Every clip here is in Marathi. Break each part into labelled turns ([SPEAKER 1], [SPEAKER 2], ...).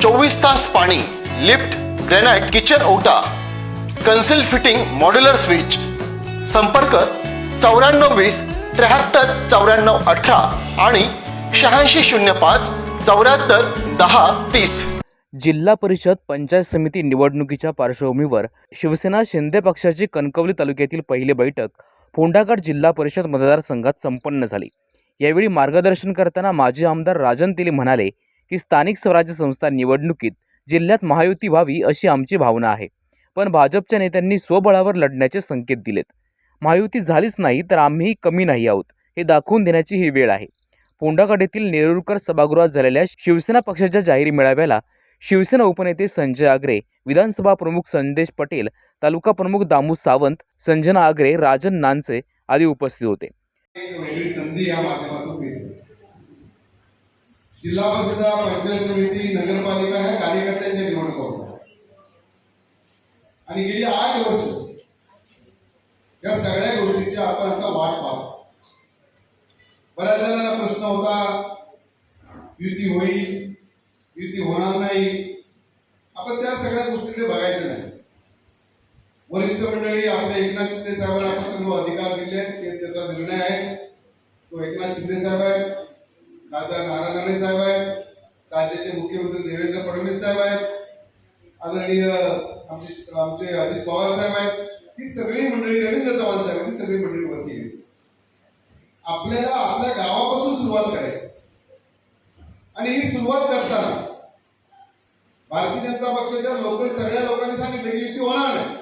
[SPEAKER 1] चोवीस तास पाणी लिफ्ट ग्रॅनाइट किचन ओटा कन्सिल फिटिंग मॉड्युलर स्विच. संपर्क चौऱ्याण्णव वीस त्र्याहत्तर चौऱ्याण्णव अठरा आणि शहाऐंशी शून्य पाच चौऱ्याहत्तर दहा तीस.
[SPEAKER 2] जिल्हा परिषद पंचायत समिती निवडणुकीच्या पार्श्वभूमीवर शिवसेना शिंदे पक्षाची कणकवली तालुक्यातील पहिली बैठक फोंडागड जिल्हा परिषद मतदारसंघात संपन्न झाली. यावेळी मार्गदर्शन करताना माजी आमदार राजन तेली म्हणाले की स्थानिक स्वराज्य संस्था निवडणुकीत जिल्ह्यात महायुती व्हावी अशी आमची भावना आहे. पण भाजपच्या नेत्यांनी स्वबळावर लढण्याचे संकेत दिलेत. महायुती झालीच नाही तर आम्ही कमी नाही आहोत हे दाखवून देण्याची ही वेळ आहे. फोंडाघाट येथील नेरुरकर सभागृहात झालेल्या शिवसेना पक्षाच्या जाहीर मेळाव्याला शिवसेना उपनेते संजय आगरे विधानसभा प्रमुख संदेश पटेल तालुका प्रमुख दामू सावंत संजना आगरे राजन नानसे आदी उपस्थित होते
[SPEAKER 3] एक वेगळी संधी या माध्यमातून मिळते जिल्हा परिषद पंचायत समिती नगरपालिका ह्या कार्यकर्त्यांच्या निवडणुका होत्या आणि गेली आठ वर्ष या सगळ्या गोष्टीची आपण आता वाट पाहतो. बऱ्याच जणांना प्रश्न होता युती होईल युती होणार नाही. आपण त्या सगळ्या गोष्टीकडे बघायचं नाही. वरिष्ठ मंडळी आपल्या एकनाथ शिंदे साहेबांना आपण सर्व अधिकार दिले ते त्याचा निर्णय आहे. तो एकनाथ शिंदे साहेब आहे खासदार नारायण राणे साहेब आहेत राज्याचे मुख्यमंत्री देवेंद्र फडणवीस साहेब आहेत आदरणीय आमचे आमचे अजित पवार साहेब आहेत ही सगळी मंडळी रवींद्र चव्हाण साहेब ही सगळी मंडळी वरती गेली आपल्याला आपल्या गावापासून सुरुवात करायची. आणि ही सुरुवात करताना भारतीय जनता पक्षाच्या लोक सगळ्या लोकांनी सांगितलं की युती होणार नाही.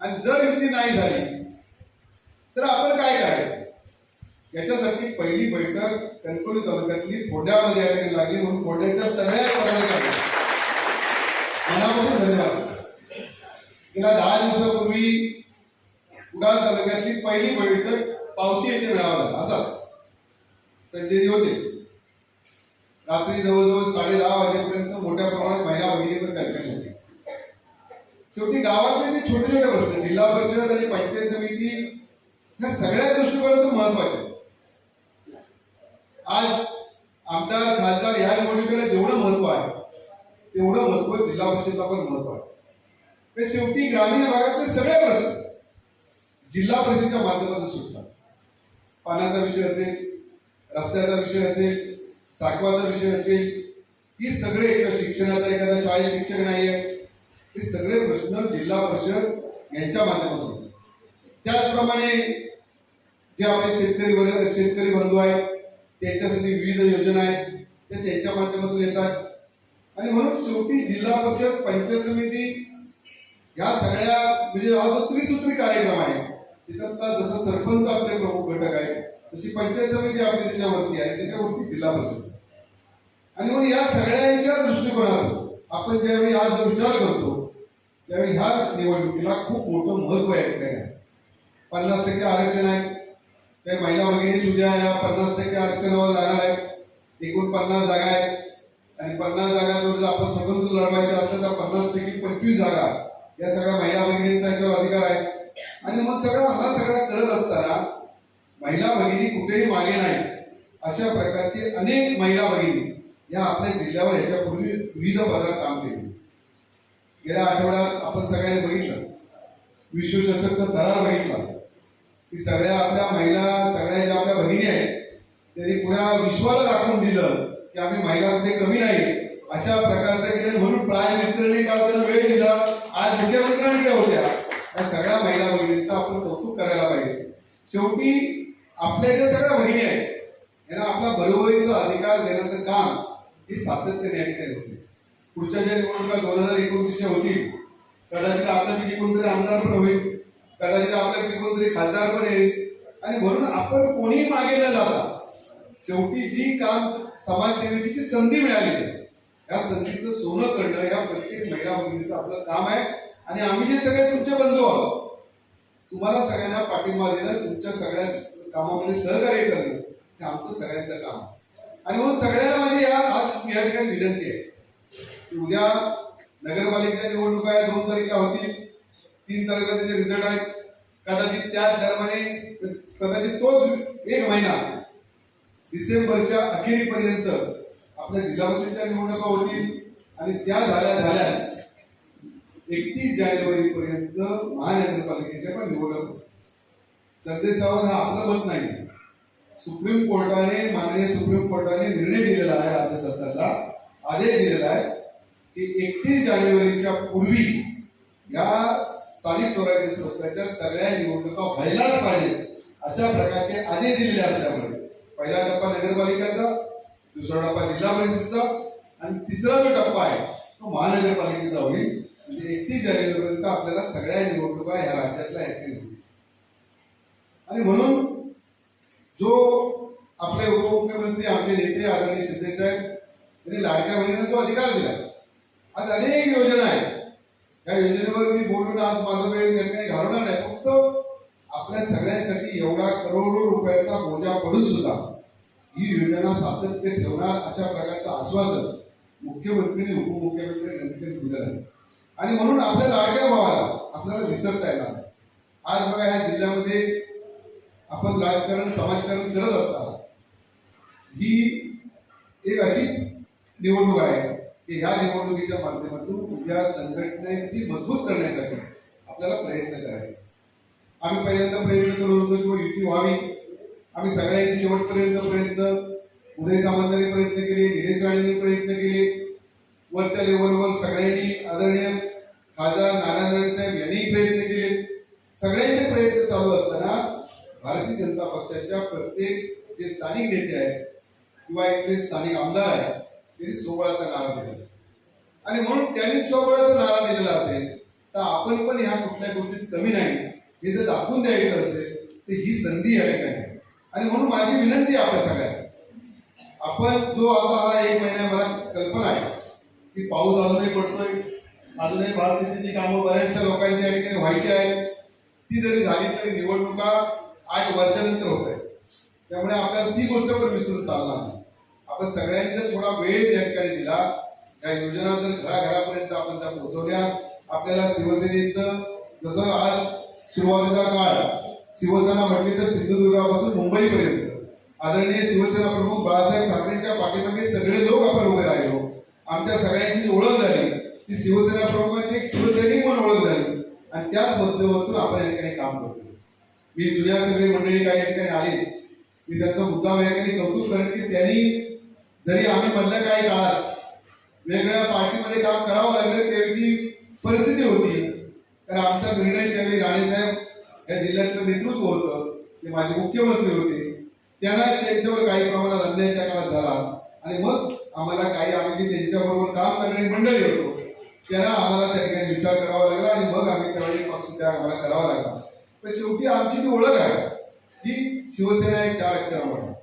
[SPEAKER 3] आणि जर युती नाही झाली तर आपण काय करायचं? याच्यासाठी पहिली बैठक कणकवली तालुक्यातली फोड्यामध्ये या ठिकाणी लागली म्हणून फोड्याच्या सगळ्या पदाधिकारी मनापासून धन्यवाद. गेल्या दहा दिवसापूर्वी कुडाळ तालुक्यातली पहिली बैठक पावशी येथे मिळावा असाच. संजयजी होते. रात्री जवळजवळ साडे दहा वाजेपर्यंत मोठ्या प्रमाणात महिला भगिनीवर कार्यक्रम होते. शेवटी गावातले जे छोटे छोटे प्रश्न जिल्हा परिषद आणि पंचायत समिती ह्या सगळ्या दृष्टिकोनातून महत्त्वाचे. आज आमदार खासदार ह्या निवडणुकीला जेवढं महत्त्व आहे तेवढं महत्त्व जिल्हा परिषदला पण महत्त्व आहे. ते शेवटी ग्रामीण भागातले सगळे प्रश्न जिल्हा परिषदेच्या माध्यमातून सुटतात. पाण्याचा विषय असेल रस्त्याचा विषय असेल साखवाचा विषय असेल ही सगळे किंवा शिक्षणाचा एखादा शाळेत शिक्षक नाही आहे हे सगळे प्रश्न जिल्हा परिषद यांच्या माध्यमातून त्याचप्रमाणे जे आपले शेतकरी वर्ग शेतकरी बंधू आहेत त्यांच्यासाठी विविध योजना आहेत त्या त्यांच्या माध्यमातून येतात. आणि म्हणून शेवटी जिल्हा परिषद पंचायत समिती या सगळ्या म्हणजे हा जो त्रिसूत्री कार्यक्रम आहे त्याच्यातला जसा सरपंच आपले प्रमुख घटक आहे तशी पंचायत समिती आपली त्याच्यावरती आहे त्याच्यावरती जिल्हा परिषद. आणि मग या सगळ्यांच्या दृष्टिकोनातून आपण ज्यावेळी आज विचार करतो त्यावेळी ह्या निवडणुकीला खूप मोठं महत्त्व आहे ठिकाणी आहे. पन्नास टक्के आरक्षण आहे. काही महिला भगिनी उद्या या पन्नास टक्के आरक्षणावर जाणार आहेत. एकूण पन्नास जागा आहेत. आणि पन्नास जागांवर जर आपण स्वतंत्र लढवायचे असलं तर पन्नास पैकी पंचवीस जागा या सगळ्या महिला भगिनींचा याच्यावर अधिकार आहे. आणि मग सगळा हा सगळा करत असताना महिला भगिनी कुठेही मागे नाही अशा प्रकारची अनेक महिला भगिनी या आपल्या जिल्ह्यावर याच्यापूर्वी विविध पदात काम केले. गेल्या आठवड्यात आपण सगळ्यांनी बघितलं. विश्वचषकचा दरार बघितला. की सगळ्या आपल्या महिला सगळ्या ज्या आपल्या भगिनी आहेत त्यांनी पुण्या विश्वाला दाखवून दिलं की आम्ही महिलांमध्ये कमी नाही. अशा प्रकारचं केलं. म्हणून प्राईम मिनिस्टरनी काल त्यांना वेळ दिला. आज मुख्यमंत्र्यांकडे होत्या. या सगळ्या महिला भगिनींचं आपण कौतुक करायला पाहिजे. शेवटी आपल्या ज्या सगळ्या भगिनी आहेत यांना आपला बरोबरीचा अधिकार देण्याचं काम हे सातत्याने या ठिकाणी होते. पुढच्या ज्या निवडणुका दोन हजार एकोणतीसच्या होतील कदाचित आपल्यापैकी कोणतरी आमदार पण होईल. कदाचित आपल्यापैकी कोणतरी खासदार पण येईल आणि म्हणून आपण कोणी मागे न जाता शेवटी जी काम समाजसेवेची जी संधी मिळाली या संधीचं सोनं करणं या प्रत्येक महिला भगिनीचं आपलं काम आहे. आणि आम्ही जे सगळे तुमचे बंधू आहोत तुम्हाला सगळ्यांना पाठिंबा देणं तुमच्या सगळ्या कामामध्ये सहकार्य करणं हे आमचं सगळ्यांचं काम आहे. आणि म्हणून सगळ्यांना माझी या आज या ठिकाणी विनंती आहे की उद्या नगरपालिका निवडणुका या दोन तारखेला होतील. तीन तारखेला त्याचे रिझल्ट आहेत. कदाचित त्याच दरम्याने कदाचित तोच एक महिना डिसेंबरच्या अखेरीपर्यंत आपल्या जिल्हा परिषदच्या निवडणुका होतील. आणि त्या झाल्या झाल्यास एकतीस जानेवारी पर्यंत महानगरपालिकेच्या पण निवडणूक होतील. हा आपलं मत नाही. सुप्रीम कोर्टाने माननीय सुप्रीम कोर्टाने निर्णय दिलेला आहे राज्य सरकारला आदेश दिलेला आहे की एकतीस जानेवारीच्या पूर्वी या स्थानिक स्वराज्य संस्थांच्या सगळ्या निवडणुका व्हायलाच पाहिजे अशा प्रकारचे आदेश दिलेले असल्यामुळे पहिला टप्पा नगरपालिकेचा दुसरा टप्पा जिल्हा परिषदेचा आणि तिसरा जो टप्पा आहे तो महानगरपालिकेचा होईल. म्हणजे एकतीस जानेवारीपर्यंत आपल्याला सगळ्या निवडणुका या राज्यातल्या ऍक्टिव्ह होईल आणि म्हणून जो आपले उपमुख्यमंत्री आमचे नेते आदरणीय शिंदे साहेब यांनी लाडक्या बहिणीला जो अधिकार दिला आज अनेक योजना आहेत. या योजनेवर मी बोलून आज माझा वेळ निर्णय ठिकाणी घालवणार नाही. फक्त आपल्या सगळ्यांसाठी एवढा करोडो रुपयाचा बोजा पडून सुद्धा ही योजना सातत्य ठेवणार अशा प्रकारचं आश्वासन मुख्यमंत्रीने उपमुख्यमंत्री यांनी दिलं आहे. आणि म्हणून आपल्या लाडक्या भावाला आपल्याला विसरता येणार नाही. आज बघा ह्या जिल्ह्यामध्ये आपण राजकारण समाजकारण करत असताना ही एक अशी निवडणूक आहे. की ह्या निवडणुकीच्या माध्यमातून उद्या संघटनेची मजबूत करण्यासाठी आपल्याला प्रयत्न करायचे. आम्ही पहिल्यांदा प्रयत्न करत होतो किंवा युती व्हावी. आम्ही सगळ्यांनी शेवटपर्यंत प्रयत्न उदय सामंतांनी प्रयत्न केले निलेश राणेंनी प्रयत्न केले. वरच्या लेवलवर सगळ्यांनी आदरणीय खासदार नारायण राणे साहेब यांनीही प्रयत्न केले. सगळ्यांचे प्रयत्न चालू असताना भारतीय जनता पक्षाच्या प्रत्येक जे स्थानिक नेते आहेत किंवा इथले स्थानिक आमदार आहेत त्यांनी सोहळ्याचा नारा दिला. आणि म्हणून त्यांनी सोहळ्याचा नारा दिलेला असेल तर आपण पण ह्या कुठल्या गोष्टीत कमी नाही. हे जर दाखवून द्यायचं असेल तर ही संधी या ठिकाणी आहे आणि म्हणून माझी विनंती आपल्या सगळ्यांना. आपण जो आता हा एक महिना मला कल्पना आहे की पाऊस अजूनही पडतोय अजूनही भात शेतीची कामं बऱ्याचशा लोकांची या ठिकाणी व्हायची आहेत. ती जरी झाली तरी निवडणुका आठ वर्षानंतर होत आहे त्यामुळे आपल्याला ती गोष्ट पण विसरून चालणार नाही. आपण सगळ्यांनी जर थोडा वेळ या ठिकाणी दिला या योजना जर घराघरापर्यंत आपण त्या पोहोचवल्या आपल्याला शिवसेनेचं जसं आज सुरुवातीचा काळ शिवसेना म्हटली तर सिंधुदुर्गापासून मुंबईपर्यंत. आदरणीय शिवसेना प्रमुख बाळासाहेब ठाकरेंच्या पाठीमागे सगळे लोक आपण उभे राहिलो. आमच्या सगळ्यांची ओळख झाली. ती शिवसेना प्रमुखांची एक शिवसैनिक म्हणून ओळख झाली. आणि त्याच माध्यमातून आपण या ठिकाणी काम करतो मी जुन्या सगळी मंडळी काही ठिकाणी आली. मी त्यांचा मुद्दा या ठिकाणी कौतुक करेन की त्यांनी जरी आम्ही मधल्या काही काळात वेगळ्या पार्टीमध्ये काम करावं लागलं त्याची परिस्थिती होती. तर आमचा निर्णय त्यावेळी राणेसाहेब या जिल्ह्याचं नेतृत्व होतं. ते माझे मुख्यमंत्री होते. त्यांना त्यांच्यावर काही प्रमाणात अन्यायच्या काळात झाला. आणि मग आम्हाला काही आम्ही त्यांच्याबरोबर काम करणारी मंडळी होतो त्यांना आम्हाला त्या ठिकाणी विचार करावा लागला आणि मग आम्ही त्यावेळी पक्ष त्या आम्हाला करावा लागला. पण शेवटी आमची जी ओळख आहे ही शिवसेना एक चार अक्षरामध्ये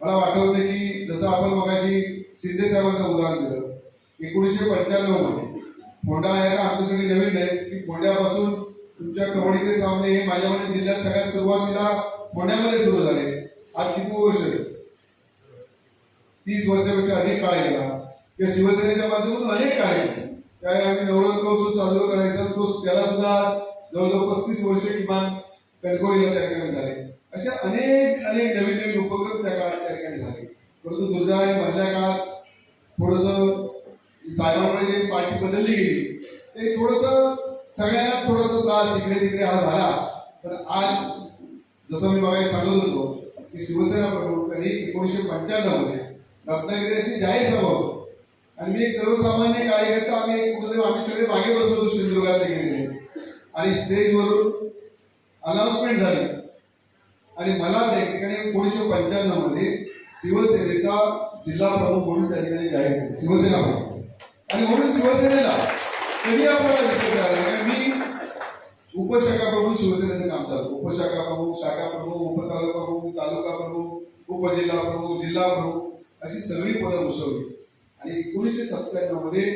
[SPEAKER 3] मला वाटवते की जसं आपण मगाशी शिंदे साहेबांचं उदाहरण दिलं एकोणीसशे पंच्याण्णवमध्ये फोंडा आहे ना आमच्यासाठी नवीन आहे की फोंड्यापासून तुमच्या कबड्डीचे सामने हे माझ्यामध्ये जिल्ह्यात सगळ्यात सुरुवातीला फोंड्यामध्ये सुरू झाले. आज किती वर्ष तीस वर्षापेक्षा अधिक काळ गेला या शिवसेनेच्या माध्यमातून अनेक कार्य त्यावेळी आम्ही नवरात्र उत्सव साजरा करायचा तो त्याला सुद्धा जवळजवळ पस्तीस वर्ष किमान कणकवलीला त्या ठिकाणी झाले. अशा अनेक अनेक नवीन नवीन उपक्रम त्या काळात त्या ठिकाणी झाले. परंतु दुर्दैवाने आणि मधल्या काळात थोडस साहेबांमुळे पार्टी बदलली गेली. ते थोडस सगळ्यांना थोडस त्रास इकडे तिकडे हा झाला. पण आज जसं मी बघायला सांगत होतो की शिवसेना प्रमुखांनी एकोणीसशे पंच्याण्णवमध्ये रत्नागिरी अशी जाहीर सभा होती. आणि मी सर्वसामान्य कार्यकर्ता आम्ही कुठेतरी आम्ही सगळे मागे बसलो होतो सिंधुदुर्गात गेलेले. आणि स्टेजवरून अनाउन्समेंट झाली. आणि मला त्या ठिकाणी एकोणीसशे पंच्याण्णवमध्ये शिवसेनेचा जिल्हा प्रमुख म्हणून त्या ठिकाणी जाहीर केलं. शिवसेना प्रमुख. आणि म्हणून शिवसेनेला कधी आपल्याला विसरता आलं नाही. कारण मी उपशाखा प्रमुख शिवसेनेचं काम चालू उपशाखा प्रमुख शाखा प्रमुख उपतालुका प्रमुख तालुका प्रमुख उपजिल्हा प्रमुख जिल्हा प्रमुख अशी सगळी पदं उसवली आणि एकोणीसशे सत्त्याण्णवमध्ये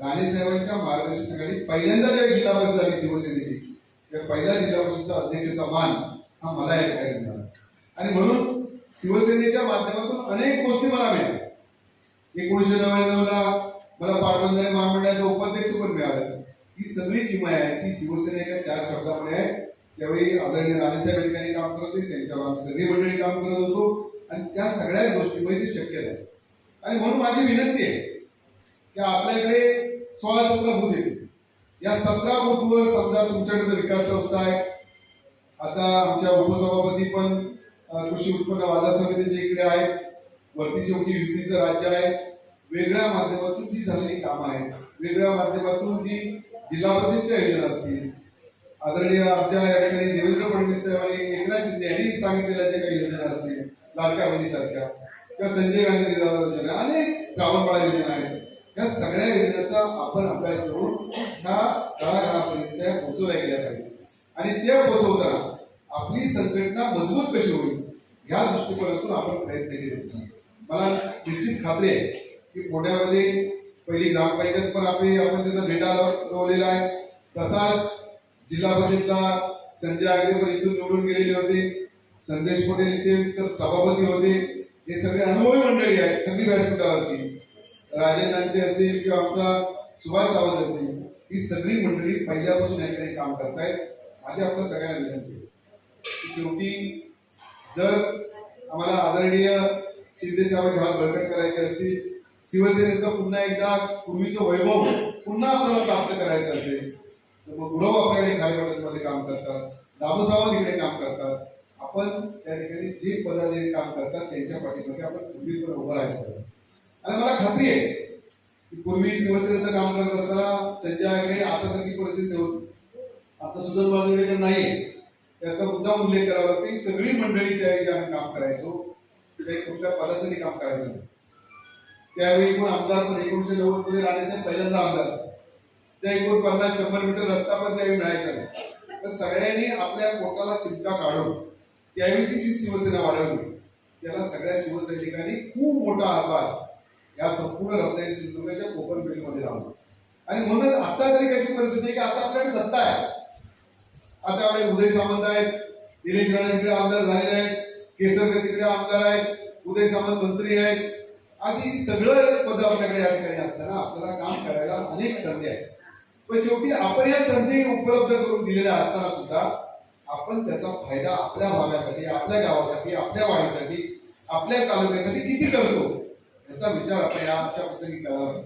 [SPEAKER 3] राणेसाहेबांच्या मार्गदर्शनाखाली पहिल्यांदा ज्यावेळी जिल्हा परिषद झाली शिवसेनेची. त्या पहिल्या जिल्हा परिषदचा अध्यक्षाचा मान हा मला ऐकायला मिळाला आणि म्हणून शिवसेनेच्या माध्यमातून अनेक गोष्टी मला मिळाल्या. एकोणीसशे नव्याण्णवला मला पाटबंधारे महामंडळाचं उपाध्यक्ष पण मिळालं. ही सगळी किमया आहे ती शिवसेनेच्या चार शब्दामध्ये आहे. त्यावेळी आदरणीय राणेसाहेब ठिकाणी काम करत होते त्यांच्यावर आम्ही सगळी मंडळी काम करत होतो. आणि त्या सगळ्याच गोष्टीमुळे ते शक्य झालं. आणि म्हणून माझी विनंती आहे की आपल्याकडे सोळा सतरा बूथ येते या सतरा बूथवर समजा तुमच्याकडे विकास संस्था आहे आता आमच्या उपसभापती पण कृषी उत्पन्न बाजार समितीचे इकडे आहेत. वरती शेवटी युतीचं राज्य आहे. वेगळ्या माध्यमातून जी झालेली कामं आहेत वेगळ्या माध्यमातून जी जिल्हा परिषदच्या योजना असतील. आदरणीय आमच्या या ठिकाणी देवेंद्र फडणवीस साहेब आणि एकनाथ शिंदे यांनी सांगितलेल्या ज्या काही योजना असतील लाडक्या बहिणीसारख्या किंवा संजय गांधी योजना अनेक श्रावणबाळा योजना आहेत. या सगळ्या योजनांचा आपण अभ्यास करून ह्या तळागाळापर्यंत त्या पोहोचवल्या गेल्या पाहिजे. आणि त्या पोहोचवताना आपली संघटना मजबूत कशी होईल या दृष्टिकोनातून आपण प्रयत्न केले होते. मला निश्चित खात्री आहे की पुण्यामध्ये पहिली ग्रामपंचायत पण आपली आपण त्याचा भेटा रोवलेला आहे. तसाच जिल्हा परिषदला संजय आगरे पण इथून निवडून गेलेले होते. संदेश पटेल इथे तर सभापती होते. हे सगळे अनुभवी मंडळी आहेत सगळी व्यासपीठावरची. राजेंद्रांचे असेल किंवा आमचा सुभाष सावंत असेल ही सगळी मंडळी पहिल्यापासून या ठिकाणी काम करतायत. माझी आपल्या सगळ्यांना विनंती आहे. शेवटी जर आम्हाला आदरणीय शिंदे साहेबांचे प्रकट बळकट करायचे असतील शिवसेनेचं पुन्हा एकदा पूर्वीचं वैभव पुन्हा आपल्याला प्राप्त करायचं असेल तर मग गुरव आपल्याकडे कार्यक्रमामध्ये काम करतात दाबू तिकडे इकडे काम करतात. आपण त्या ठिकाणी जे पदाधिकारी काम करतात त्यांच्या पाठीमागे आपण पूर्वीपणे उभं राहिलं आणि मला खात्री आहे की पूर्वी शिवसेनेचं काम करत असताना संजय आगडे आता सारखी परिस्थिती होती. आता सुधन बांधवडेकर नाही त्याचा मुद्दा उल्लेख करावा की सगळी मंडळी त्यावेळी आम्ही काम करायचो. काही कुठल्या पदासाठी काम करायचो. त्यावेळी एकूण आमदार पण एकोणीशे नव्वदमध्ये राणेसाहेब पहिल्यांदा आमदार. त्या एकूण पन्नास शंभर मीटर रस्ता पण त्यावेळी मिळायचा तर सगळ्यांनी आपल्या पोटाला चिमटा काढून त्यावेळी जी शिवसेना वाढवली. त्याला सगळ्या शिवसैनिकांनी खूप मोठा आभार. या संपूर्ण रत्नागिरी सिंधुदुर्गाच्या कोकण बेल्टमध्ये लावला. आणि म्हणून आता तरी कशी परिस्थिती आहे की आता आपल्याकडे सत्ता आहे. आता आपले उदय सामंत आहेत. निलेश राणे तिकडे आमदार झालेले आहेत. केसरकर तिकडे आमदार आहेत. उदय सामंत मंत्री आहेत. आधी सगळं पद आपल्याकडे या ठिकाणी असताना आपल्याला काम करायला अनेक संधी आहेत. पण शेवटी आपण या संधी उपलब्ध करून दिलेल्या असताना सुद्धा आपण त्याचा फायदा आपल्या भागासाठी आपल्या गावासाठी आपल्या वाडीसाठी आपल्या तालुक्यासाठी किती करतो? याचा विचार आपण या अशा प्रसंगी करावा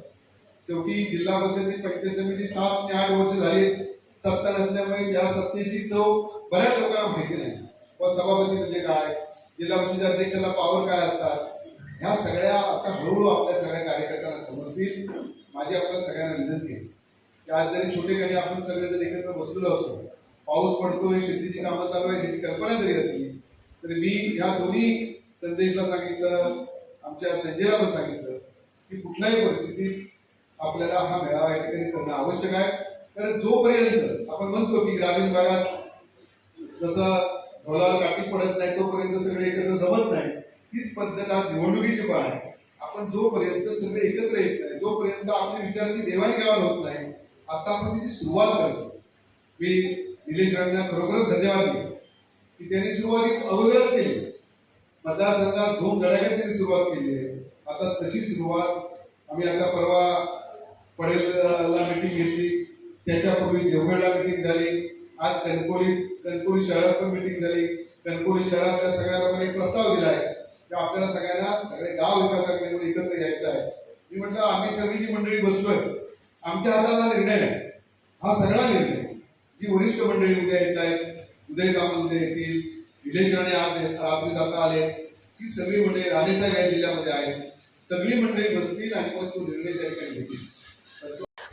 [SPEAKER 3] शेवटी जिल्हा परिषदेची पंचायत समिती सात ते आठ वर्ष झाली. सत्ता नसल्यामुळे या सत्तेची चव बऱ्याच लोकांना माहिती नाही. व सभापती म्हणजे काय? जिल्हा परिषद अध्यक्षाला पावर काय असतात? ह्या सगळ्या आता हळूहळू आपल्या सगळ्या कार्यकर्त्यांना समजतील. माझी आपल्या सगळ्यांना विनंती आहे. की आज जरी छोटेखानी आपण सगळेजण एकत्र बसलेलो असतो पाऊस पडतोय शेतीची कामं चालू आहे ह्याची कल्पना जरी असली तरी मी ह्या दोन्ही संदेशला सांगितलं आमच्या संजयला पण सांगितलं की कुठल्याही परिस्थितीत आपल्याला हा मेळावा या ठिकाणी करणं आवश्यक आहे. कारण जोपर्यंत आपण म्हणतो की ग्रामीण भागात जसं ढोलावर काठी पडत नाही तोपर्यंत सगळे एकत्र जमत नाही तीच पद्धत आज निवडणुकीची पण आहे. आपण जोपर्यंत सगळे एकत्र येत नाही जोपर्यंत आपली विचारांची देवाणघेवाण होत नाही आता आपण तिची सुरुवात करतो. मी निलेश राणेंना खरोखरच धन्यवाद देतो की त्यांनी सुरुवात अगोदरच केली. मतदारसंघात दोन धडाक्यात त्यांनी सुरुवात केली आहे. आता तशी सुरुवात आम्ही आता परवा पडेलला मिटिंग घेतली. त्याच्यापूर्वी देवगडला मिटिंग झाली. आज कणकोली कणकोली शहरात पण मिटिंग झाली. कणकोली शहरातल्या सगळ्या लोकांनी एक प्रस्ताव दिला आहे की आपल्याला सगळ्यांना सगळे गाव विकासाकडे एकत्र यायचं आहे. मी म्हटलं आम्ही सगळी जी मंडळी बसलोय आमच्या हातात हा निर्णय नाही. हा सगळा निर्णय. जी वरिष्ठ मंडळी उद्या येत आहेत उदय सामंत उद्या येतील विदेशाने आज रात्री जाता आले. ही सगळी मंडळी राणेसाहेब या जिल्ह्यामध्ये आहेत. सगळी मंडळी बसतील आणि मग तो निर्णय त्या ठिकाणी घेतील.